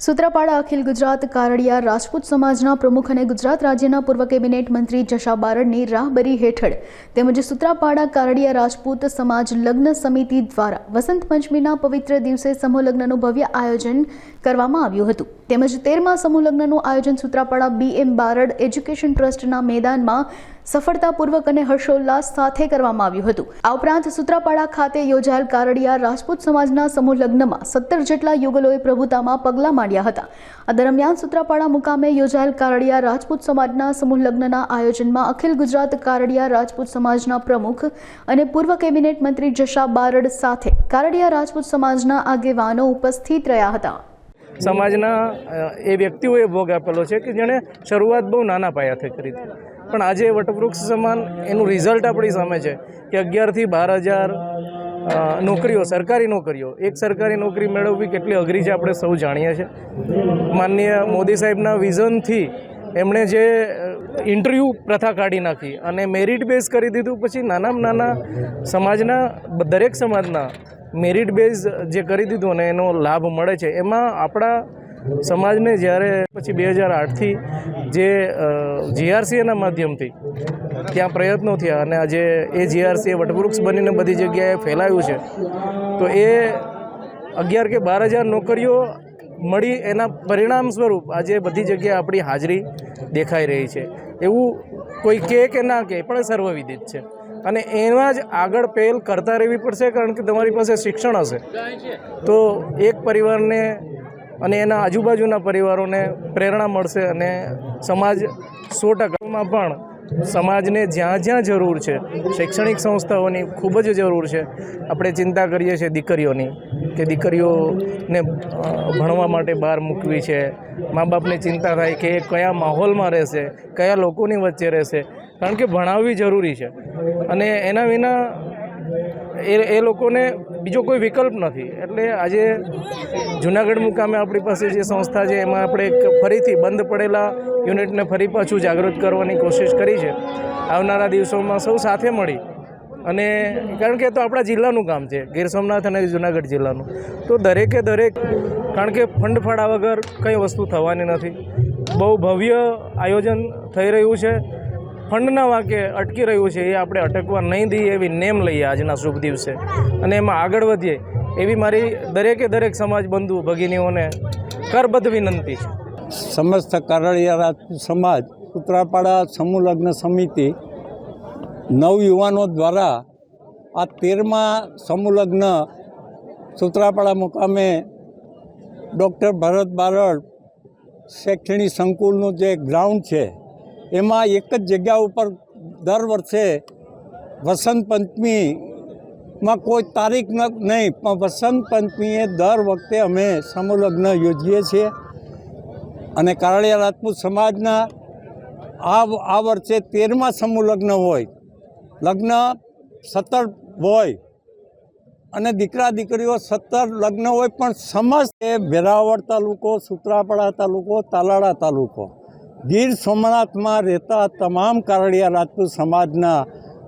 સૂત્રાપાડા અખિલ ગુજરાત કારડિયા રાજપૂત સમાજના પ્રમુખ અને ગુજરાત રાજ્યના પૂર્વ કેબિનેટ મંત્રી જશા બારડની રાહબરી હેઠળ તેમજ સૂત્રાપાડા કારડિયા રાજપૂત સમાજ લગ્ન સમિતિ દ્વારા વસંત પંચમીના પવિત્ર દિવસે સમૂહ લગ્નનું ભવ્ય આયોજન કરવામાં આવ્યું હતું. તેમજ તેરમા સમૂહ લગ્નનું આયોજન Sutrapada B M Barad education ટ્રસ્ટના મેદાનમાં સફળતાપૂર્વક અને હર્ષોલ્લાસ સાથે કરવામાં આવ્યું હતું. આ ઉપરાંત સૂત્રાપાડા ખાતે યોજાયેલ કારડિયા રાજપૂત સમાજના સમૂહ લગ્નમાં સત્તર જેટલા યુગલોએ પ્રભુતામાં પગલાં માંડ્યા હતા. આ દરમિયાન સૂત્રાપાડા મુકામે યોજાયેલ કારડિયા રાજપૂત સમાજના સમૂહ લગ્નના આયોજનમાં અખિલ ગુજરાત કારડિયા રાજપૂત સમાજના પ્રમુખ અને પૂર્વ કેબિનેટ મંત્રી જશા બારડ સાથે કારડિયા રાજપૂત સમાજના આગેવાનો ઉપસ્થિત રહ્યા હતા. સમાજના એ વ્યક્તિઓએ ભોગ આપેલો છે કે જેણે શરૂઆત બહુ નાના પાયાથી કરી હતી. પણ આજે વટવૃક્ષ સમાન એનું રિઝલ્ટ આપણી સામે છે કે અગિયારથી બાર હજાર નોકરીઓ, સરકારી નોકરીઓ, એક સરકારી નોકરી મેળવવી કેટલી અઘરી છે આપણે સૌ જાણીએ છીએ. માનનીય મોદી સાહેબના વિઝનથી એમણે જે ઇન્ટરવ્યૂ પ્રથા કાઢી નાખી અને મેરિટ બેઝ કરી દીધું, પછી નાનામાં નાના સમાજના, દરેક સમાજના મેરિટ બેઝ જે કરી દીધું અને એનો લાભ મળે છે, એમાં આપણા સમાજને જ્યારે પછી બે હજાર આઠથી જે જીઆરસીએના માધ્યમથી ત્યાં પ્રયત્નો થયા અને આજે એ જીઆરસી વટવૃક્ષ બનીને બધી જગ્યાએ ફેલાયું છે, તો એ અગિયાર કે બાર હજાર નોકરીઓ મળી એના પરિણામ સ્વરૂપ આજે બધી જગ્યાએ આપણી હાજરી દેખાઈ રહી છે. એવું કોઈ કે કે ના કે પણ સર્વવિદિત છે. અને એમાં જ આગળ પહેલ કરતા રહેવી પડશે કારણ કે તમારી પાસે શિક્ષણ હશે. તો એક પરિવારને અને એના આજુબાજુના પરિવારોને પ્રેરણા મળશે અને સમાજ સો ટકામાં પણ સમાજને જ્યાં જ્યાં જરૂર છે, શૈક્ષણિક સંસ્થાઓની ખૂબ જ જરૂર છે. આપણે ચિંતા કરીએ છીએ દીકરીઓની કે દીકરીઓને ભણવા માટે બહાર મૂકવી છે. મા બાપને ચિંતા થાય કે એ કયા માહોલમાં રહેશે, કયા લોકોની વચ્ચે રહેશે. કારણ કે ભણાવવી જરૂરી છે. અને એના વિના એ એ લોકોને બીજો કોઈ વિકલ્પ નથી. એટલે આજે જુનાગઢ મુકામે આપણી પાસે જે સંસ્થા છે, એમાં આપણે ફરીથી બંધ પડેલા યુનિટને ફરી પાછું જાગૃત કરવાની કોશિશ કરી છે. આવનારા દિવસોમાં સૌ સાથે મળી. અને કારણ કે તો આપણા જિલ્લાનું કામ છે, ગીર સોમનાથ અને જુનાગઢ જિલ્લાનું. તો દરેકે દરેક, કારણ કે ફંડ ફાળા વગર કંઈ વસ્તુ થવાની નથી. બહુ ભવ્ય આયોજન થઈ રહ્યું છે. ફંડના વાંકે અટકી રહ્યું છે, એ આપણે અટકવા નહીં દઈએ એવી નેમ લઈએ આજના શુભ દિવસે. અને એમાં આગળ વધીએ, એવી મારી દરેકે દરેક સમાજ બંધુ ભગીનીઓને કરબદ્ધ વિનંતી છે. સમસ્ત રાજપૂત સમાજ, ઉત્તરાપાડા સમૂહ લગ્ન સમિતિ નવયુવાનો દ્વારા આ તેરમા સમૂહ લગ્ન સુત્રાપાડા મુકામે ડૉક્ટર ભરત બારડ શૈક્ષણિક સંકુલનું જે ગ્રાઉન્ડ છે એમાં એક જ જગ્યા ઉપર દર વર્ષે વસંત પંચમીમાં કોઈ તારીખ નહીં, પણ વસંત પંચમીએ દર વખતે અમે સમૂહલગ્ન યોજીએ છીએ. અને કારળિયા રાજપૂત સમાજના આ આ વર્ષે તેરમા સમૂહલગ્ન હોય, લગ્ન સત્તર હોય, અને દીકરા દીકરીઓ સત્તર લગ્ન હોય, પણ સમસ્ત એ વેરાવળ તાલુકો, સુત્રાપાડા તાલુકો, તાલાળા તાલુકો. ગીર સોમનાથમાં રહેતા તમામ કારડિયા રાજપૂત સમાજના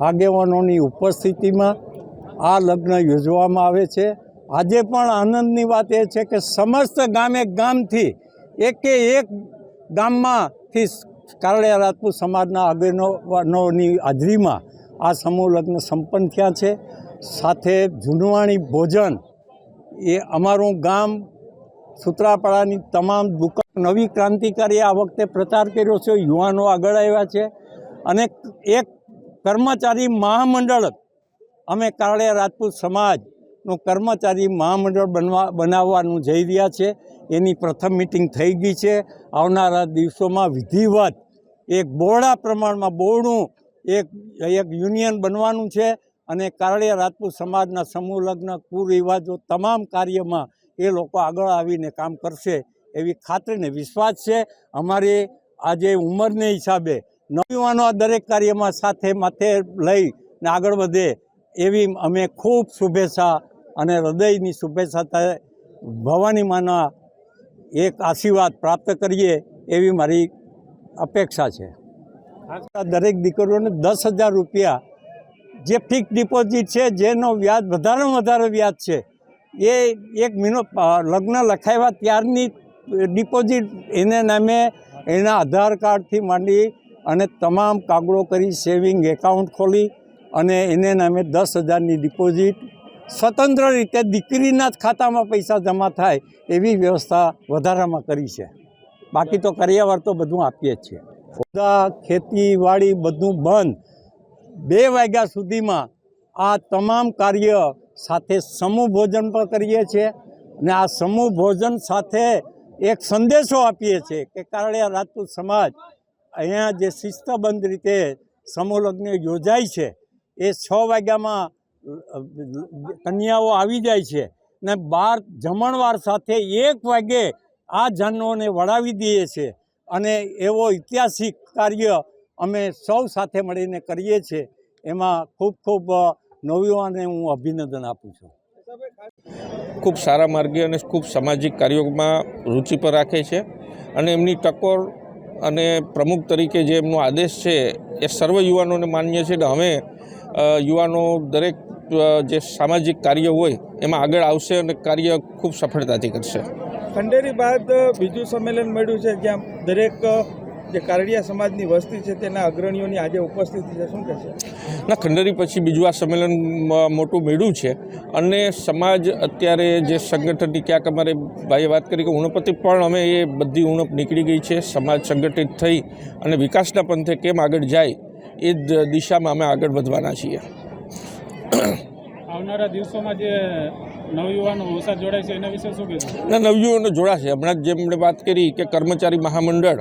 આગેવાનોની ઉપસ્થિતિમાં આ લગ્ન યોજવામાં આવે છે. આજે પણ આનંદની વાત એ છે કે સમસ્ત ગામે ગામથી એકે એક ગામમાંથી કારડિયા રાજપૂત સમાજના આગેવાનોની હાજરીમાં આ સમૂહ લગ્ન સંપન્ન થયા છે. સાથે જૂનવાણી ભોજન એ અમારું ગામ સૂત્રાપાડાની તમામ દુકાન નવી ક્રાંતિકારીએ આ વખતે પ્રચાર કર્યો છે. યુવાનો આગળ આવ્યા છે. અને એક કર્મચારી મહામંડળ અમે કારણે રાજપૂત સમાજનું કર્મચારી મહામંડળ બનવા, બનાવવાનું જઈ રહ્યા છે. એની પ્રથમ મિટિંગ થઈ ગઈ છે. આવનારા દિવસોમાં વિધિવત એક બહોળા પ્રમાણમાં બહોળું એક એક યુનિયન બનવાનું છે. અને કારણે રાજપૂત સમાજના સમૂહ લગ્ન, કુરિવાજો, તમામ કાર્યમાં એ લોકો આગળ આવીને કામ કરશે એવી ખાતરીને વિશ્વાસ છે. અમારી આજે ઉંમરને હિસાબે નવયુવાનો આ દરેક કાર્યમાં સાથે માથે લઈ ને આગળ વધે એવી અમે ખૂબ શુભેચ્છા અને હૃદયની શુભેચ્છા ભવાની માના એક આશીર્વાદ પ્રાપ્ત કરીએ એવી મારી અપેક્ષા છે. દરેક દીકરીઓને દસ હજાર રૂપિયા જે ફિક્સ ડિપોઝિટ છે, જેનો વ્યાજ વધારેમાં વધારે વ્યાજ છે એ એક મહિનો લગ્ન લખાવ્યા ત્યારની ડિપોઝિટ એને નામે એના આધાર કાર્ડથી માંડી અને તમામ કાગળો કરી સેવિંગ એકાઉન્ટ ખોલી અને એને નામે દસ હજારની ડિપોઝિટ સ્વતંત્ર રીતે દીકરીના જ ખાતામાં પૈસા જમા થાય એવી વ્યવસ્થા વધારામાં કરી છે. બાકી તો કર્યાવર તો બધું આપીએ છીએ. બધા ખેતીવાડી બધું બંધ. બે વાગ્યા સુધીમાં આ તમામ કાર્ય સાથે સમૂહ ભોજન પણ કરીએ છીએ અને આ સમૂહ ભોજન સાથે એક સંદેશો આપીએ છીએ કે કારણિયા રાજપૂત સમાજ અહીંયા જે શિસ્તબંધ રીતે સમૂહ લગ્ન યોજાય છે, એ છ વાગ્યામાં કન્યાઓ આવી જાય છે ને બાર જમણવાર સાથે એક વાગે આ જાનોને વળાવી દઈએ છીએ અને એવો ઐતિહાસિક કાર્ય અમે સૌ સાથે મળીને કરીએ છીએ. એમાં ખૂબ ખૂબ અ, નવયુવાને હું અભિનંદન આપું છું. ખૂબ સારા માર્ગે અને ખૂબ સામાજિક કાર્યોમાં રુચિ પર રાખે છે અને એમની ટકોર અને પ્રમુખ તરીકે જે એમનો આદેશ છે એ સર્વ યુવાનોને માન્ય છે. કે હવે યુવાનો દરેક જે સામાજિક કાર્ય હોય એમાં આગળ આવશે અને કાર્ય ખૂબ સફળતાથી કરશે. ખંડેરી બાદ બીજું સંમેલન મળ્યું છે જ્યાં દરેક જે કારડિયા સમાજની વસ્તી છે તેના અગ્રણીઓની આજે ઉપસ્થિતિ છે શું કહેશે? ના ખંડરી પછી બીજું આ સંમેલન મોટું મેળ્યું છે. અને સમાજ અત્યારે જે સંગઠનની ક્યાંક અમારે ભાઈએ વાત કરી કે ઉણપતિ પણ અમે એ બધી ઉણપ નીકળી ગઈ છે. સમાજ સંગઠિત થઈ અને વિકાસના પંથે કેમ આગળ જાય એ જ દિશામાં અમે આગળ વધવાના છીએ. આવનારા દિવસોમાં જે નવયુવાનો ઓછા જોડાય છે એના વિશે શું કહેશો? ના નવયુવાનો જોડાશે. હમણાં જ જેમ આપણે વાત કરી કે કર્મચારી મહામંડળ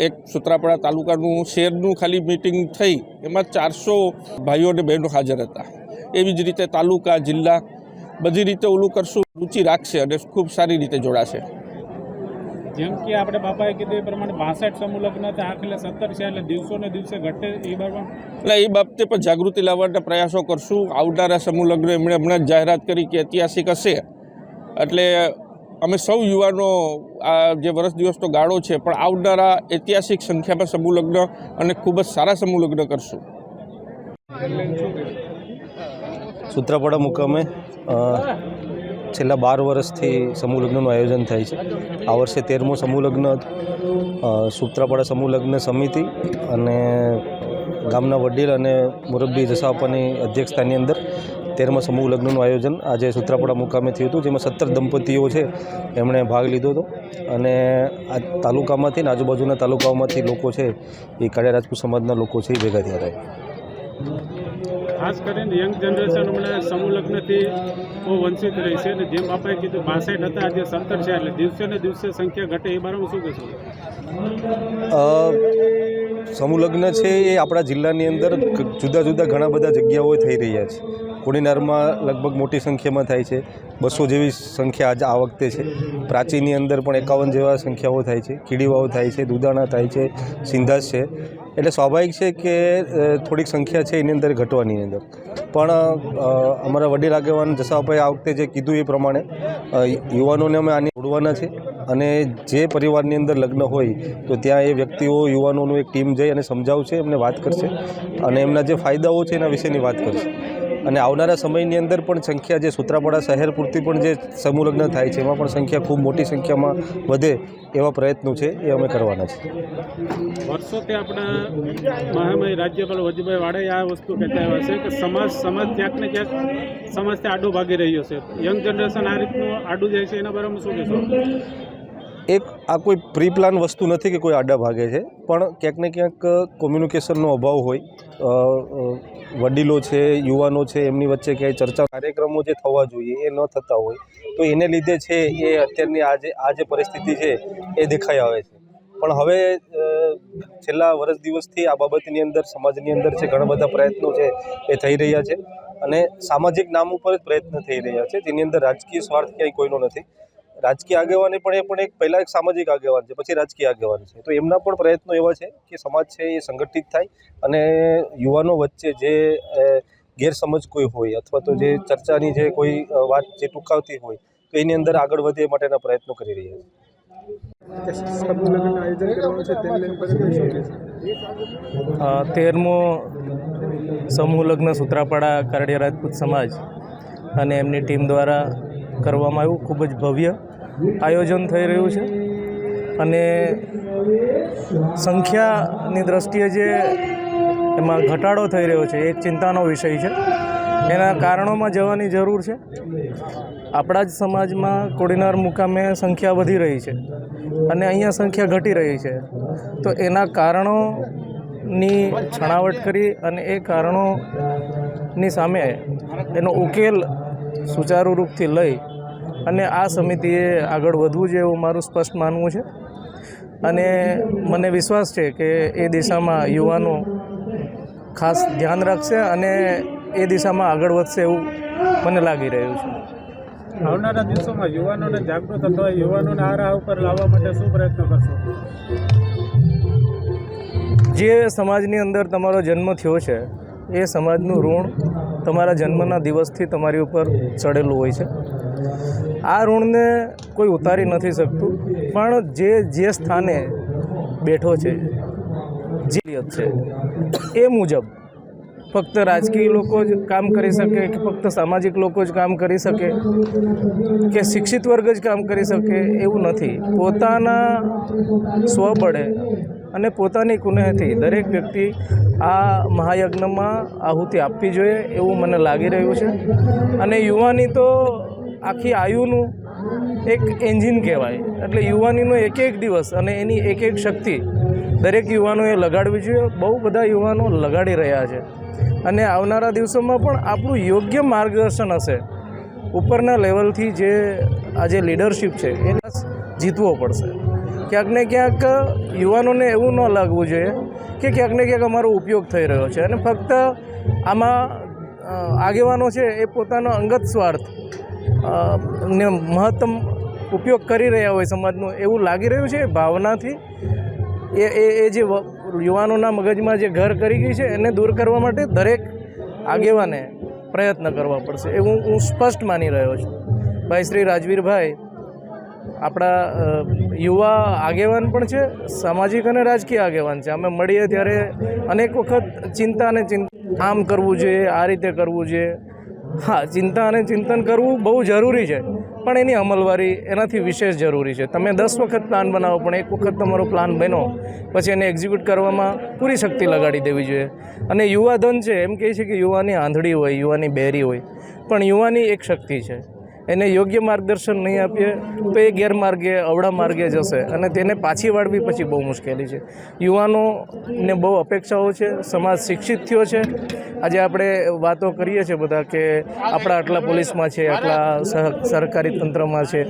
એક સુત્રાપાડા તાલુકાનું શહેરનું ખાલી મિટિંગ થઈ એમાં ચારસો ભાઈઓ અને બહેનો હાજર હતા. એવી જ રીતે તાલુકા જિલ્લા બધી રીતે ઓલું કરશું રુચિ રાખશે અને ખૂબ સારી રીતે જોડાશે. જેમ કે આપણે બાપાએ કીધું એ પ્રમાણે બાસઠ સમૂહ લગ્ન હતા આખલે સત્તર છે એટલે દિવસો ને દિવસે ઘટે એ બાબત. એટલે એ બાબતે પણ જાગૃતિ લાવવાના પ્રયાસો કરશું. આવનારા સમૂહ લગ્ન એમણે હમણાં જ જાહેરાત કરી કે ઐતિહાસિક હશે. એટલે અમે સૌ યુવાનો આ જે વર્ષ દિવસનો ગાળો છે, પણ આવનારા ઐતિહાસિક સંખ્યામાં સમૂહ લગ્ન અને ખૂબ જ સારા સમૂહ લગ્ન કરશું. સૂત્રાપાડા મુકામે છેલ્લા બાર વર્ષથી સમૂહ લગ્નનું આયોજન થાય છે. આ વર્ષે તેરમું સમૂહ લગ્ન હતું સૂત્રાપાડા સમૂહ લગ્ન સમિતિ અને ગામના વડીલ અને મુરબ્બી જસાપાની અધ્યક્ષતાની અંદર તેરમા સમૂહ લગ્નનું આયોજન આજે સૂત્રાપાડા મુકામે થયું હતું જેમાં સત્તર દંપતીઓ છે એમણે ભાગ લીધો હતો. અને આ તાલુકામાંથી ને આજુબાજુના તાલુકાઓમાંથી લોકો છે એ કાળિયા રાજપૂત સમાજના લોકો છે એ ભેગા થયા હતા. ખાસ કરીને યંગ જનરેશન હમણાં સમૂહ લગ્નથી બહુ વંચિત રહી છે અને જેમ આપણે કીધું બાસઠ હતા આજે સત્તર છે એટલે દિવસે ને દિવસે સંખ્યા ઘટે એ બારામાં શું કહેશો? સમૂહ લગ્ન છે એ આપણા જિલ્લાની અંદર જુદા જુદા ઘણા બધા જગ્યાઓએ થઈ રહ્યા છે. કોડીનારમાં લગભગ મોટી સંખ્યામાં થાય છે. બસો જેવી સંખ્યા આજ આ વખતે છે. પ્રાચીની અંદર પણ એકાવન જેવા સંખ્યાઓ થાય છે. કીડીવાઓ થાય છે દુધાણા થાય છે, સિંધાસ છે. એટલે સ્વાભાવિક છે કે થોડીક સંખ્યા છે એની અંદર ઘટવાની અંદર. પણ અમારા વડીલ આગેવાન જસાભાઈ આ વખતે જે કીધું એ પ્રમાણે યુવાનોને અમે આને જોડવાના છે. અને જે પરિવારની અંદર લગ્ન હોય, તો ત્યાં એ વ્યક્તિઓ યુવાનોનું એક ટીમ જઈ અને સમજાવશે, એમને વાત કરશે. અને એમના જે ફાયદાઓ છે એના વિશેની વાત કરશે. અને આવનારા સમયની અંદર પણ સંખ્યા જે સૂત્રાપાડા શહેર પૂરતી પણ જે સમૂહ થાય છે, એમાં પણ સંખ્યા ખૂબ મોટી સંખ્યામાં વધે એવા પ્રયત્નો છે, એ અમે કરવાના છે. વર્ષોથી આપણા મહામય રાજ્યપાલ વજુભાઈ વાળાએ આ વસ્તુ કહેતા આવ્યા છે કે સમાજ સમાજ ક્યાંક ને ક્યાંક સમાજથી આડો ભાગી રહ્યો છે. યંગ જનરેશન આ રીતનું આડું જાય છે, એના બારામાં શું કહેશો? એક આ કોઈ પ્રી પ્લાન વસ્તુ નથી કે કોઈ આડા ભાગે છે, પણ ક્યાંક ને ક્યાંક કોમ્યુનિકેશનનો અભાવ હોય. વડીલો છે, યુવાનો છે, એમની વચ્ચે ક્યાંય ચર્ચા, કાર્યક્રમો જે થવા જોઈએ એ ન થતા હોય, તો એને લીધે છે એ અત્યારની આ જે આ જે પરિસ્થિતિ છે એ દેખાઈ આવે છે. પણ હવે છેલ્લા વર્ષ દિવસથી આ બાબતની અંદર, સમાજની અંદર છે ઘણા બધા પ્રયત્નો છે એ થઈ રહ્યા છે. અને સામાજિક નામ ઉપર જ પ્રયત્ન થઈ રહ્યા છે, જેની અંદર રાજકીય સ્વાર્થ ક્યાંય કોઈનો નથી. રાજકીય આગેવાન પણ એ પણ એક પહેલાં એક સામાજિક આગેવાન છે, પછી રાજકીય આગેવાન છે. તો એમના પણ પ્રયત્નો એવા છે કે સમાજ છે એ સંગઠિત થાય અને યુવાનો વચ્ચે જે ગેરસમજ કોઈ હોય અથવા તો જે ચર્ચાની જે કોઈ વાત જે ટૂંકાવતી હોય તો એની અંદર આગળ વધે માટેના પ્રયત્નો કરી રહ્યા છે. તેરમો સમૂહ લગ્ન સૂત્રાપાડા કારડિયા રાજપૂત સમાજ અને એમની ટીમ દ્વારા કરવામાં આવ્યું. ખૂબ જ ભવ્ય આયોજન થઈ રહ્યું છે. અને સંખ્યાની દ્રષ્ટિએ જે એમાં ઘટાડો થઈ રહ્યો છે એક ચિંતાનો વિષય છે. એના કારણોમાં જવાની જરૂર છે. આપણા જ સમાજમાં કોડીનાર મુકામે સંખ્યા વધી રહી છે અને અહીંયા સંખ્યા ઘટી રહી છે. તો એના કારણોની છણાવટ કરી અને એ કારણોની સામે એનો ઉકેલ સુચારુ રૂપથી લઈ અને આ સમિતિએ આગળ વધવું જોઈએ એવું મારું સ્પષ્ટ માનવું છે. અને મને વિશ્વાસ છે કે એ દિશામાં યુવાનો ખાસ ધ્યાન રાખશે અને એ દિશામાં આગળ વધશે એવું મને લાગી રહ્યું છે. આવનારા દિવસોમાં યુવાનોને જાગૃત અથવા યુવાનોને આ રાહ ઉપર લાવવા માટે શું પ્રયત્ન કરશો? જે સમાજની અંદર તમારો જન્મ થયો છે એ સમાજનું ઋણ તમારા જન્મના દિવસથી તમારી ઉપર ચડેલું હોય છે. આ ઋણને કોઈ ઉતારી નથી શકતું. પણ જે જે સ્થાને બેઠો છે જીલિયત છે, એ મુજબ ફક્ત રાજકીય લોકો જ કામ કરી શકે કે ફક્ત સામાજિક લોકો જ કામ કરી શકે કે શિક્ષિત વર્ગ જ કામ કરી શકે એવું નથી. પોતાના સ્વબળે અને પોતાની કુનેહથી દરેક વ્યક્તિ આ મહાયજ્ઞમાં આહુતિ આપવી જોઈએ એવું મને લાગી રહ્યું છે. અને યુવાની તો આખી આયુનું એક એન્જિન કહેવાય. એટલે યુવાનીનો એક એક દિવસ અને એની એક એક શક્તિ દરેક યુવાનોએ લગાડવી જોઈએ. બહુ બધા યુવાનો લગાડી રહ્યા છે. અને આવનારા દિવસોમાં પણ આપણું યોગ્ય માર્ગદર્શન હશે. ઉપરના લેવલથી જે આ જે લીડરશિપ છે એ જીતવો પડશે. ક્યાંક ને ક્યાંક યુવાનોને એવું ન લાગવું જોઈએ કે ક્યાંક ને ક્યાંક અમારો ઉપયોગ થઈ રહ્યો છે. અને ફક્ત આમાં આગેવાનો છે એ પોતાનો અંગત સ્વાર્થ ને મહત્તમ ઉપયોગ કરી રહ્યા હોય સમાજનો, એવું લાગી રહ્યું છે ભાવનાથી? એ એ એ જે યુવાનોના મગજમાં જે ઘર કરી ગઈ છે એને દૂર કરવા માટે દરેક આગેવાને પ્રયત્ન કરવા પડશે એવું હું સ્પષ્ટ માની રહ્યો છું. ભાઈ શ્રી રાજવીરભાઈ, આપણા યુવા આગેવાન પણ છે, સામાજિક અને રાજકીય આગેવાન છે. અમે મળીએ ત્યારે અનેક વખત ચિંતા અને ચિંતા, આમ કરવું જોઈએ, આ રીતે કરવું જોઈએ. હા, ચિંતા અને ચિંતન કરવું બહુ જરૂરી છે, પણ એની અમલવારી એનાથી વિશેષ જરૂરી છે. તમે દસ વખત પ્લાન બનાવો, પણ એક વખત તમારો પ્લાન બનો પછી એને એક્ઝિક્યુટ કરવામાં પૂરી શક્તિ લગાડી દેવી જોઈએ. અને યુવા ધન છે, એમ કહે છે કે યુવાની આંધળી હોય, યુવાની બેરી હોય, પણ યુવાની એક શક્તિ છે. એને યોગ્ય માર્ગદર્શન નહીં આપીએ, તો એ ગેરમાર્ગે, અવળા માર્ગે જશે અને તેને પાછી વાળવી પછી બહુ મુશ્કેલી છે. યુવાનોને બહુ અપેક્ષાઓ છે, સમાજ શિક્ષિત થયો છે. આજે આપણે વાતો કરીએ છીએ બધા કે આપણા આટલા પોલીસમાં છે, આટલા સરકારી તંત્રમાં છે.